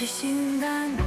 Peşinden